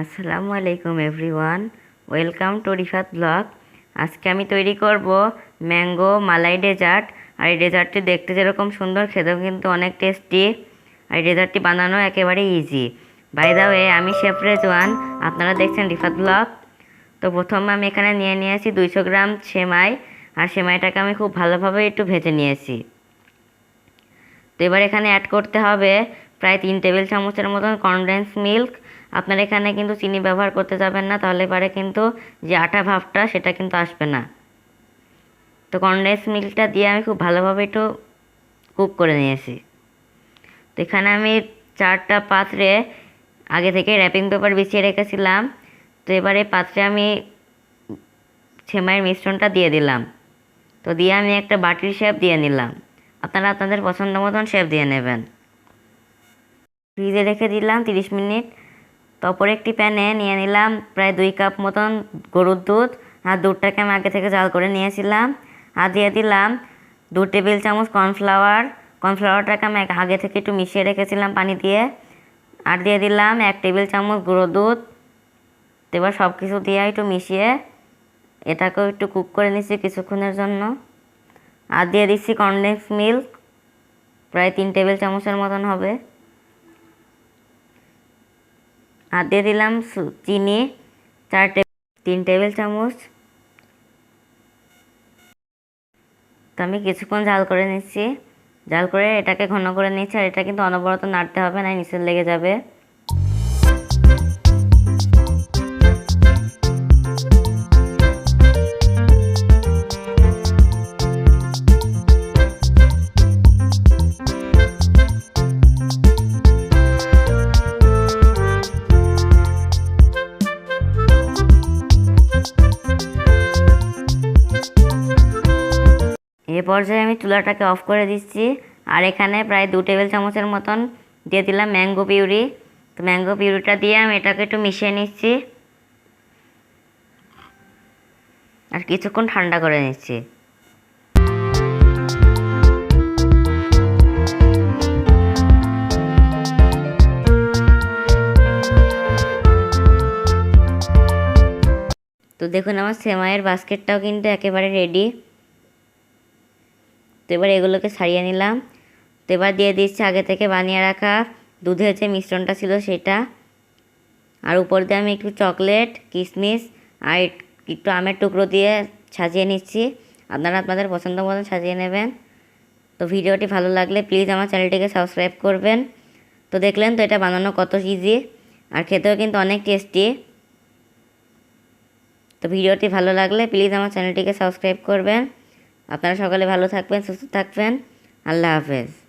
আসসালামু আলাইকুম everyone. Welcome to Rifat blog. আজকে আমি তৈরি করব ম্যাঙ্গো মালাই ডেজার্ট। আর এই ডেজার্টটি দেখতে যেরকম সুন্দর, খেতেও কিন্তু অনেক টেস্টি। আর এই ডেজার্টটি বানানো একেবারে ইজি বাই দা ওয়ে আমি শেফ রেজওয়ান। আপনারা দেখছেন রিফাত ব্লগ। তো প্রথমে আমি এখানে নিয়ে নিয়েছি দুইশো গ্রাম সেমাই। আর সেমাইটাকে আমি খুব ভালোভাবে একটু ভেজে নিয়েছি। তো এবার এখানে অ্যাড করতে হবে প্রায় তিন টেবিল চামচের মতন কনডেন্স মিল্ক আপনারা এখানে কিন্তু চিনি ব্যবহার করতে যাবেন না, তাহলে পরে কিন্তু যে আটা ভাবটা সেটা কিন্তু আসবে না। তো কনডেন্স মিল্কটা দিয়ে আমি খুব ভালোভাবে একটু কুক করে নিয়েছি। তো এখানে আমি চারটা পাত্রে আগে থেকে র্যাপিং পেপার বিছিয়ে রেখেছিলাম। তো এবারে পাত্রে আমি সেমাইয়ের মিশ্রণটা দিয়ে দিলাম। তো দিয়ে আমি একটা বাটির শেপ দিয়ে নিলাম। আপনারা আপনাদের পছন্দ মতন শেপ দিয়ে নেবেন। ফ্রিজে রেখে দিলাম তিরিশ মিনিট। তারপর একটি প্যানে নিয়ে নিলাম প্রায় দুই কাপ মতন গরুর দুধ আর দুধটাকে আমি আগে থেকে জাল করে নিয়েছিলাম আর দিয়ে দিলাম দু টেবিল চামচ কর্নফ্লাওয়ার। কর্নফ্লাওয়ারটাকে আমি আগে থেকে একটু মিশিয়ে রেখেছিলাম পানি দিয়ে। আর দিয়ে দিলাম এক টেবিল চামচ গুঁড়ো দুধ। তো এবার সব কিছু দিয়ে একটু মিশিয়ে এটাকেও একটু কুক করে নিচ্ছি কিছুক্ষণের জন্য। আর দিয়ে দিচ্ছি কনডেন্স মিল্ক। প্রায় তিন টেবিল চামচের মতন হবে। আর দিয়ে দিলাম চিনি, চার তিন টেবিল চামচ। তো আমি কিছুক্ষণ ঝাল করে নিচ্ছি। জাল করে এটাকে ঘন করে নিচ্ছি আর এটা কিন্তু অনবরত নাড়তে হবে, না নিচে লেগে যাবে। এ পর্যায়ে আমি চুলাটাকে অফ করে দিচ্ছি। আর এখানে প্রায় দু টেবিল চামচের মতন দিয়ে দিলাম ম্যাঙ্গো পিউরি। তো ম্যাঙ্গো পিউরিটা দিয়ে আমি এটাকে একটু মিশিয়ে নিচ্ছি। আর কিছুক্ষণ ঠান্ডা করে নিচ্ছি। তো দেখুন আমার সেমাইয়ের বাস্কেটটাও কিন্তু একেবারে রেডি তো এবার এগুলোকে ছাড়িয়ে নিলাম। তো এবার দিয়ে দিচ্ছি আগে থেকে বানিয়ে রাখা দুধের যে মিশ্রণটা ছিল সেটা। আর উপর দিয়ে আমি একটু চকলেট কিশমিশ আর একটু আমের টুকরো দিয়ে সাজিয়ে নিচ্ছি। আপনারা আপনাদের পছন্দ মতন সাজিয়ে নেবেন। তো ভিডিওটি ভালো লাগলে প্লিজ আমার চ্যানেলটিকে সাবস্ক্রাইব করবেন। তো দেখলেন তো এটা বানানো কত ইজি আর খেতেও কিন্তু অনেক টেস্টি। তো ভিডিওটি ভালো লাগলে প্লিজ আমার চ্যানেলটিকে সাবস্ক্রাইব করবেন। আপনারা সকালে ভালো থাকবেন সুস্থ থাকবেন। আল্লাহ হাফেজ।